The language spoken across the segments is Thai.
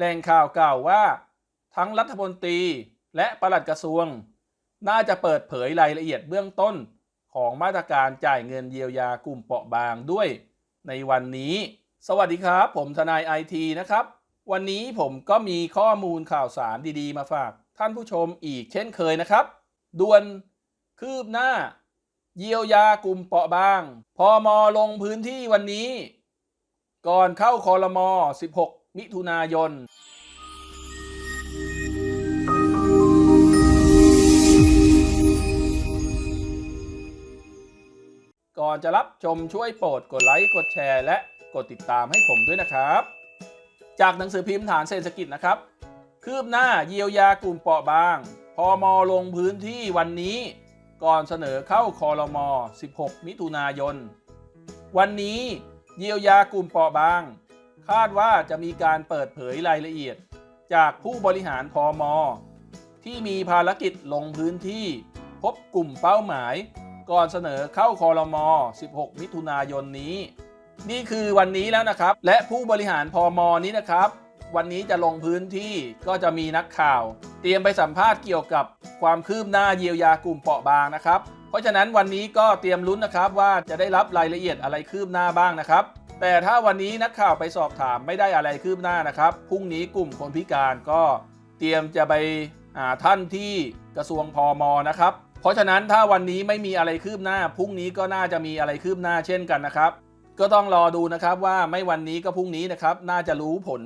แหล่งข่าวกล่าวว่า ทั้งรัฐมนตรีและปลัดกระทรวง น่าจะเปิดเผยรายละเอียดเบื้องต้นของมาตรการจ่ายเงินเยียวยากลุ่มเปราะบางด้วย ในวันนี้ สวัสดีครับ ผมทนายไอทีนะครับ วันนี้ผมก็มีข้อมูลข่าวสารดีๆ มาฝากท่านผู้ชมอีกเช่นเคยนะครับด่วนคืบหน้า เยียวยากลุ่มเปราะบาง พอมอลงพื้นที่วันนี้ ก่อนเข้าคอรมอ 16 มิถุนายนก่อนจะรับชมช่วยโปรดกดไลค์กดแชร์ และกดติดตามให้ผมด้วยนะครับ จากหนังสือพิมพ์ฐานเศรษฐกิจนะครับ คืบหน้าเยียวยากลุ่มเปราะบาง พอมอลงพื้นที่วันนี้ ก่อนเสนอเข้าคอรมอ 16 มิถุนายน วันนี้เยียวยากลุ่มเปราะบาง คาดว่าจะมีการเปิดเผยรายละเอียด จากผู้บริหารพอมอที่มีภารกิจลงพื้นที่ พบกลุ่มเป้าหมาย ก่อนเสนอเข้าคอรมอ 16 มิถุนายนนี้ นี่คือวันนี้แล้วนะครับ และผู้บริหารพอมอนี้นะครับ วันนี้จะลงพื้นที่ก็จะมีนักข่าว เตรียมไปสัมภาษณ์เกี่ยวกับความคืบหน้าเยียวยากลุ่มเปราะบางนะครับ เพราะฉะนั้นวันนี้ก็เตรียมลุ้นนะครับว่าจะได้รับรายละเอียดอะไรคืบหน้าบ้างนะครับ แต่ถ้าวันนี้นักข่าวไปสอบถามไม่ได้อะไรคืบหน้านะครับ พรุ่งนี้กลุ่มคนพิการก็เตรียมจะไปหาท่านที่กระทรวงพอมนะครับ เพราะฉะนั้นถ้าวันนี้ไม่มีอะไรคืบหน้า พรุ่งนี้ก็น่าจะมีอะไรคืบหน้าเช่นกันนะครับ ก็ต้องรอดูนะครับว่าไม่วันนี้ก็พรุ่งนี้นะครับ น่าจะรู้ผล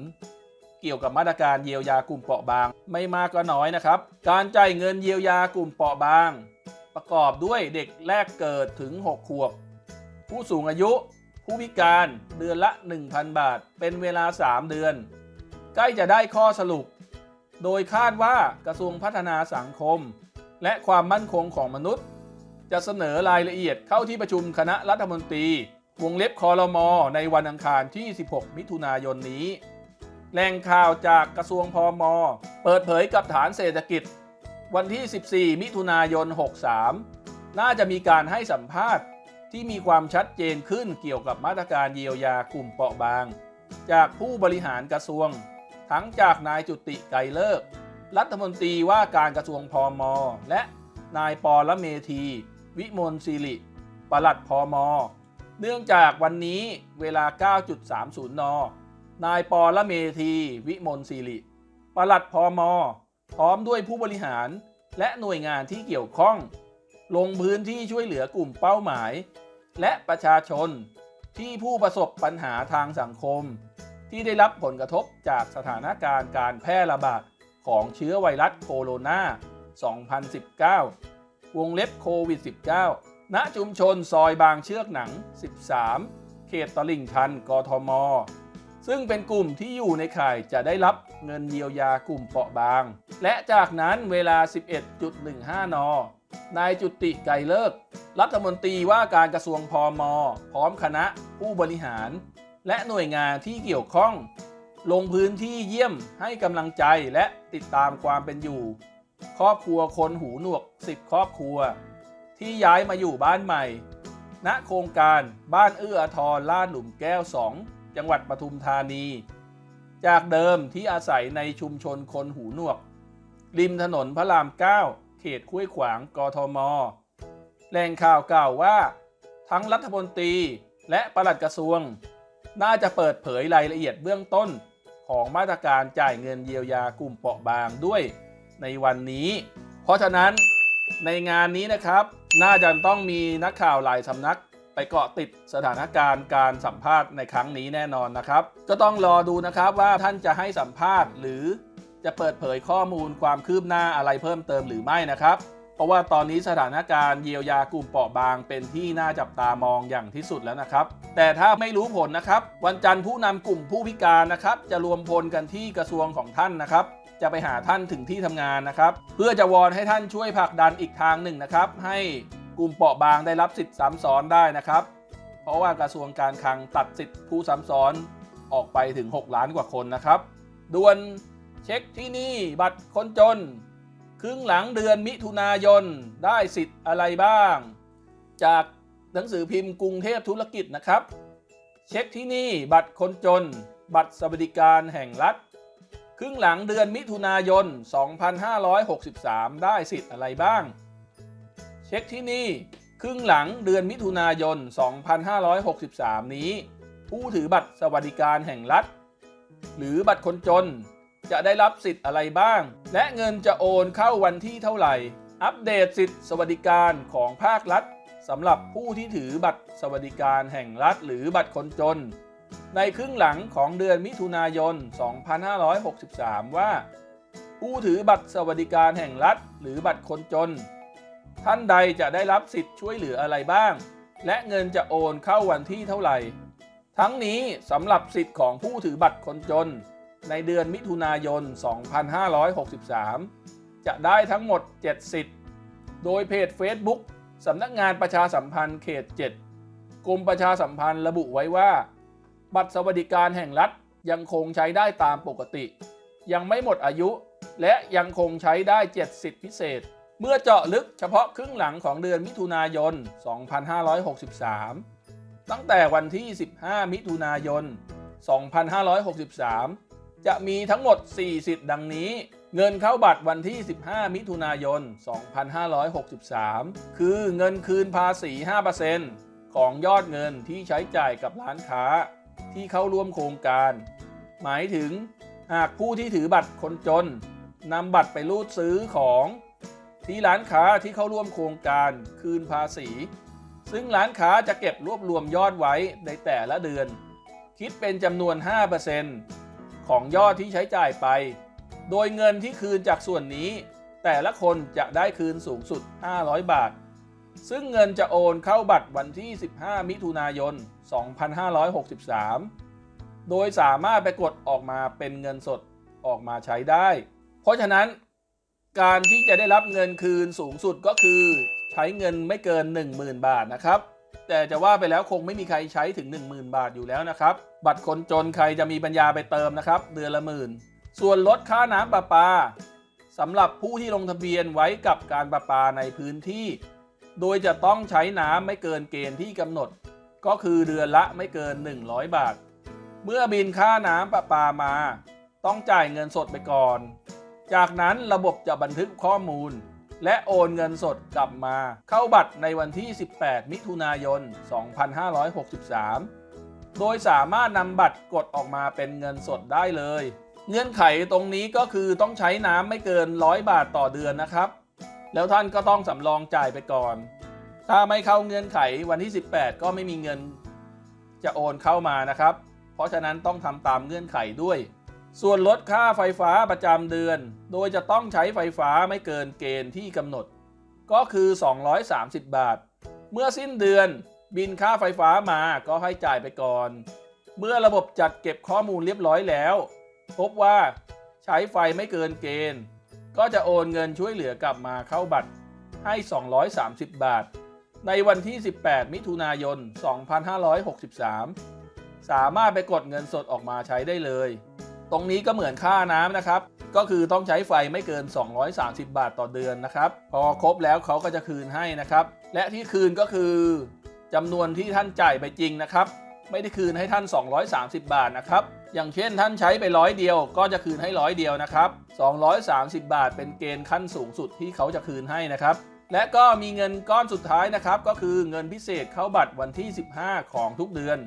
เกี่ยวกับมาตรการเยียวยากลุ่มเปราะบาง ไม่มากก็น้อยนะครับ การจ่ายเงินเยียวยากลุ่มเปราะบาง ประกอบด้วยเด็กแรกเกิดถึง 6 ขวบ ผู้สูงอายุ ผู้พิการเดือนละ 1,000 บาท เป็นเวลา 3 เดือน ใกล้จะได้ข้อสรุป โดยคาดว่ากระทรวงพัฒนาสังคม และความมั่นคงของมนุษย์ จะเสนอรายละเอียดเข้าที่ประชุมคณะรัฐมนตรี วงเล็บคอรมอในวันอังคารที่ 16 มิถุนายนนี้แหล่งข่าวจากกระทรวงพอมเปิดเผยกับฐานเศรษฐกิจ วันที่ 14 มิถุนายน 63 น่าจะมีการให้สัมภาษณ์ ที่มีความชัดเจนขึ้นเกี่ยวกับมาตรการเยียวยากลุ่มเปราะบาง จากผู้บริหารกระทรวง ทั้งจากนายจุติไกรเลิก รัฐมนตรีว่าการกระทรวงพอมและนายปอละเมธี วิมลศิริปลัดพอมเนื่องจากวันนี้เวลา 9.30 น นายปอละเมธี วิมลศิริปลัดพอมพร้อมด้วยผู้บริหารและหน่วยงานที่เกี่ยวข้อง ลงพื้นที่ช่วยเหลือกลุ่มเป้าหมาย และประชาชนที่ผู้ประสบปัญหาทางสังคม ที่ได้รับผลกระทบจากสถานการณ์การแพร่ระบาดของเชื้อไวรัสโคโรนา 2019 วงเล็บโควิด -19 ณ ชุมชนซอยบางเชือกหนัง 13 เขตตลิ่งชัน กทม ซึ่งเป็นกลุ่มที่อยู่ในข่ายจะได้รับเงินเยียวยากลุ่มเปราะบาง และจากนั้นเวลา 11.15 น นายจุติไกรเลิก รัฐมนตรีว่าการกระทรวงพอมพร้อมคณะผู้บริหาร และหน่วยงานที่เกี่ยวข้อง ลงพื้นที่เยี่ยมให้กำลังใจและติดตามความเป็นอยู่ ครอบครัวคนหูหนวก 10 ครอบครัว ที่ย้ายมาอยู่บ้านใหม่ ณโครงการบ้านเอื้ออทรลาดหลุมแก้ว 2 จังหวัดปทุมธานี จากเดิมที่อาศัยในชุมชนคนหูหนวก ริมถนนพระราม 9 เขตห้วยขวางกทม แหล่งข่าวกล่าวว่า ทั้งรัฐมนตรีและปลัดกระทรวง น่าจะเปิดเผยรายละเอียดเบื้องต้น ของมาตรการจ่ายเงินเยียวยากลุ่มเปราะบางด้วยในวันนี้ เพราะฉะนั้นในงานนี้นะครับ น่าจะต้องมีนักข่าวหลายสำนัก ไปเกาะติดสถานการณ์การสัมภาษณ์ในครั้งนี้แน่นอนนะครับ ก็ต้องรอดูนะครับว่าท่านจะให้สัมภาษณ์หรือจะเปิดเผยข้อมูลความคืบหน้าอะไรเพิ่มเติมหรือไม่นะครับ เพราะว่าตอนนี้สถานการณ์เยียวยากลุ่มเปราะบางเป็นที่น่าจับตามองอย่างที่สุดแล้วนะครับ แต่ถ้าไม่รู้ผลนะครับ วันจันทร์ผู้นำกลุ่มผู้พิการนะครับ จะรวมพลกันที่กระทรวงของท่านนะครับจะไปหาท่านถึงที่ทำงานนะครับ เพื่อจะวอนให้ท่านช่วยผลักดันอีกทางหนึ่งนะครับ ให้กลุ่มเปราะบางได้รับสิทธิ์ซ้ำซ้อนได้นะครับ เพราะว่ากระทรวงการคลังตัดสิทธิ์ผู้ซ้ำซ้อนออกไปถึง 6 ล้านกว่าคนนะครับด่วนเช็คที่นี่บัตรคนจน ครึ่งหลังเดือนมิถุนายนได้สิทธิ์อะไรบ้าง จากหนังสือพิมพ์กรุงเทพธุรกิจนะครับ เช็คที่นี่บัตรคนจน บัตรสวัสดิการแห่งรัฐ ครึ่งหลังเดือนมิถุนายน 2563 ได้สิทธิ์อะไรบ้าง เช็คที่นี่ครึ่งหลังเดือนมิถุนายน 2563 นี้ ผู้ถือบัตรสวัสดิการแห่งรัฐ หรือบัตรคนจน จะได้รับสิทธิ์อะไรบ้าง และเงินจะโอนเข้าวันที่เท่าไหร่ อัปเดตสิทธิสวัสดิการของภาครัฐสำหรับผู้ที่ถือบัตรสวัสดิการแห่งรัฐหรือบัตรคนจน ในครึ่งหลังของเดือนมิถุนายน 2563 ว่า ผู้ถือบัตรสวัสดิการแห่งรัฐหรือบัตรคนจน ท่านใดจะได้รับสิทธิ์ช่วยเหลืออะไรบ้าง และเงินจะโอนเข้าวันที่เท่าไหร่ ทั้งนี้สำหรับสิทธิ์ของผู้ถือบัตรคนจน ในเดือนมิถุนายน 2563 จะได้ทั้งหมด 7 สิทธิ์ โดยเพจ Facebook สำนักงานประชาสัมพันธ์เขต 7 กรมประชาสัมพันธ์ระบุไว้ว่า บัตรสวัสดิการแห่งรัฐยังคงใช้ได้ตามปกติ ยังไม่หมดอายุ และยังคงใช้ได้ 7 สิทธิพิเศษ เมื่อเจาะลึกเฉพาะครึ่งหลังของเดือนมิถุนายน 2563 ตั้งแต่วันที่ 15 มิถุนายน 2563 จะมีทั้งหมด 4 สิทธิ์ดังนี้ เงินเข้าบัตรวันที่ 15 มิถุนายน 2563 คือเงินคืนภาษี 5%ของยอดเงินที่ใช้จ่ายกับร้านค้า ที่เข้าร่วมโครงการ หมายถึงหากผู้ที่ถือบัตรคนจนนำบัตรไปรูดซื้อของที่ร้านค้าที่เข้าร่วมโครงการคืนภาษี ซึ่งร้านค้าจะเก็บรวบรวมยอดไว้ในแต่ละเดือน คิดเป็นจำนวน 5% ของยอดที่ใช้จ่ายไป โดยเงินที่คืนจากส่วนนี้ แต่ละคนจะได้คืนสูงสุด 500 บาท ซึ่งเงินจะโอนเข้าบัตรวันที่ 15 มิถุนายน 2563 โดยสามารถไปกดออกมาเป็นเงินสดออกมาใช้ได้ เพราะฉะนั้นการที่จะได้รับเงินคืนสูงสุดก็คือ ใช้เงินไม่เกิน 10,000 บาทนะครับ แต่จะว่าไปแล้วคงไม่มีใครใช้ถึง 10,000 บาทอยู่แล้วนะครับ บัตรคนจนใครจะมีปัญญาไปเติมนะครับ เดือนละหมื่น ส่วนลดค่าน้ำประปาสำหรับผู้ที่ลงทะเบียนไว้กับการประปาในพื้นที่ โดยจะต้องใช้น้ำไม่เกินเกณฑ์ที่กำหนด ก็คือเดือนละไม่เกิน 100 บาท เมื่อบินค่าน้ำประปามา ต้องจ่ายเงินสดไปก่อน จากนั้นระบบจะบันทึกข้อมูล และโอนเงินสดกลับมา เข้าบัตรในวันที่ 18 มิถุนายน 2563 โดยสามารถนำบัตรกดออกมาเป็นเงินสดได้เลย เงื่อนไขตรงนี้ก็คือต้องใช้น้ำไม่เกิน 100 บาทต่อเดือนนะครับ แล้วท่านก็ต้องสำรองจ่ายไปก่อน ถ้าไม่เข้าเงื่อนไขวันที่ 18 ก็ไม่มีเงินจะโอนเข้ามานะครับ เพราะฉะนั้นต้องทำตามเงื่อนไขด้วย ส่วนลดค่าไฟฟ้าประจำเดือน โดยจะต้องใช้ไฟฟ้าไม่เกินเกณฑ์ที่กำหนด ก็คือ 230 บาท เมื่อสิ้นเดือนบินค่าไฟฟ้ามาก็ให้จ่ายไปก่อน เมื่อระบบจัดเก็บข้อมูลเรียบร้อยแล้ว พบว่าใช้ไฟไม่เกินเกณฑ์ ก็จะโอนเงินช่วยเหลือกลับมาเข้าบัตรให้ 230 บาท ในวันที่ 18 มิถุนายน 2563 สามารถไปกดเงินสดออกมาใช้ได้เลย ตรงนี้ก็เหมือนค่าน้ำนะครับ ก็คือต้องใช้ไฟไม่เกิน 230 บาทต่อเดือนนะครับ พอครบแล้วเขาก็จะคืนให้นะครับ และที่คืนก็คือจำนวนที่ท่านจ่ายไปจริงนะครับ ไม่ได้คืนให้ท่าน 230 บาทนะครับ อย่างเช่นท่านใช้ไปร้อยเดียว ก็จะคืนให้ร้อยเดียวนะครับ 230 บาทเป็นเกณฑ์ขั้นสูงสุดที่เขาจะคืนให้นะครับและก็มีเงินก้อนสุดท้ายนะครับ ก็คือเงินพิเศษเข้าบัตรวันที่ 15 ของทุกเดือน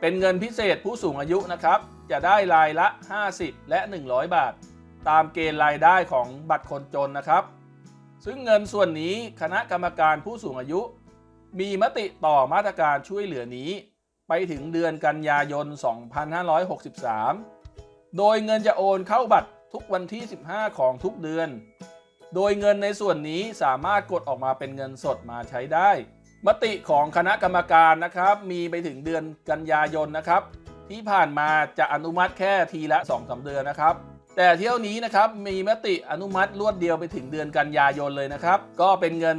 เป็นเงินพิเศษผู้สูงอายุนะครับ จะได้รายละ 50 และ 100 บาท ตามเกณฑ์รายได้ของบัตรคนจนนะครับ ซึ่งเงินส่วนนี้คณะกรรมการผู้สูงอายุ มีมติต่อมาตรการช่วยเหลือนี้ ไปถึงเดือนกันยายน 2563 โดยเงินจะโอนเข้าบัตรทุกวันที่ 15 ของทุกเดือน โดยเงินในส่วนนี้สามารถกดออกมาเป็นเงินสดมาใช้ได้ มติของคณะกรรมการนะครับ มีไปถึงเดือนกันยายนนะครับ ที่ผ่านมาจะอนุมัติแค่ทีละ2อสเดือนนะครับ แต่เที่ยวนี้นะครับมีมติอนุมัติรวดเดียวไปถึงเดือนกันยายนเลยนะครับ ก็เป็นเงิน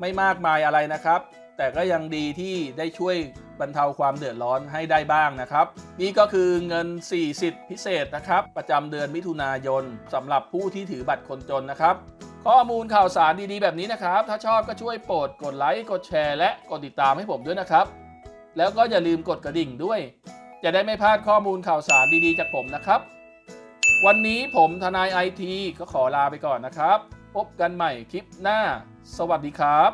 ไม่มากมายอะไรนะครับ แต่ก็ยังดีที่ได้ช่วยบรรเทาความเดือดร้อนให้ได้บ้างนะครับ นี่ก็คือเงิน4สิทธิพิเศษนะครับ ประจำเดือนมิถุนายนสำหรับผู้ที่ถือบัตรคนจนนะครับ ข้อมูลข่าวสารดีๆ แบบนี้นะครับ ถ้าชอบก็ช่วยโปรดกดไลค์กดแชร์ และกดติดตามให้ผมด้วยนะครับ แล้วก็อย่าลืมกดกระดิ่งด้วย จะได้ไม่พลาดข้อมูลข่าวสารดีๆจากผมนะครับ วันนี้ผมทนายไอทีก็ขอลาไปก่อนนะครับ พบกันใหม่คลิปหน้า สวัสดีครับ